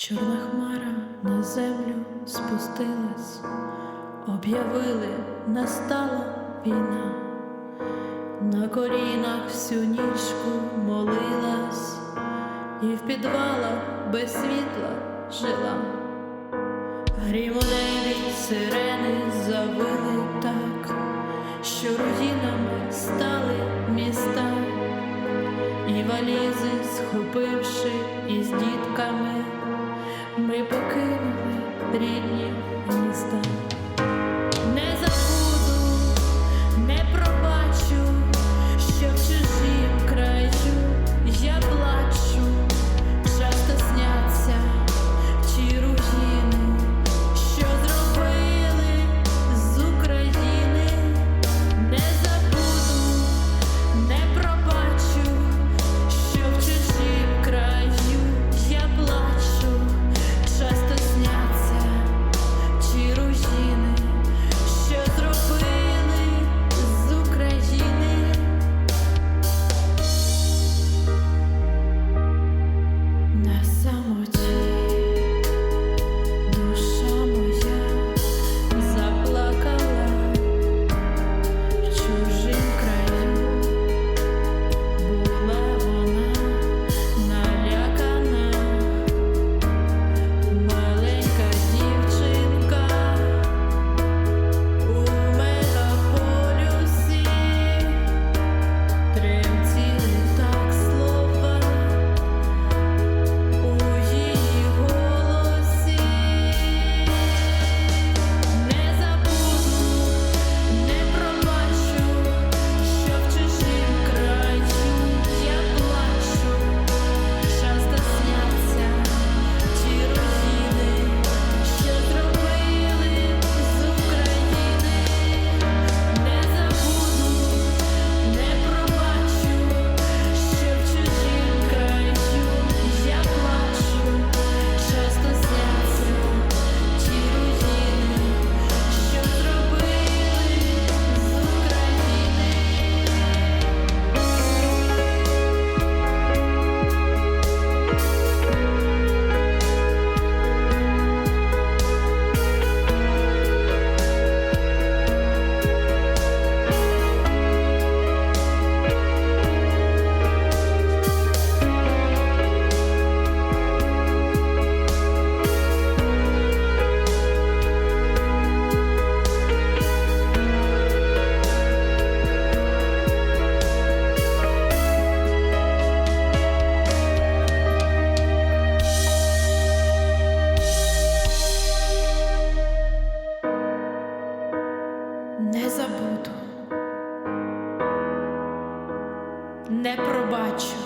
Чорна хмара на землю спустилась, об'явили, настала війна, на корінах всю нічку молилась, і в підвалах без світла жила. Грім у небі сирени завили так, що руїнами стали міста, і валізи, схопивши із дітками ми покинули рідні міста. не пробачу.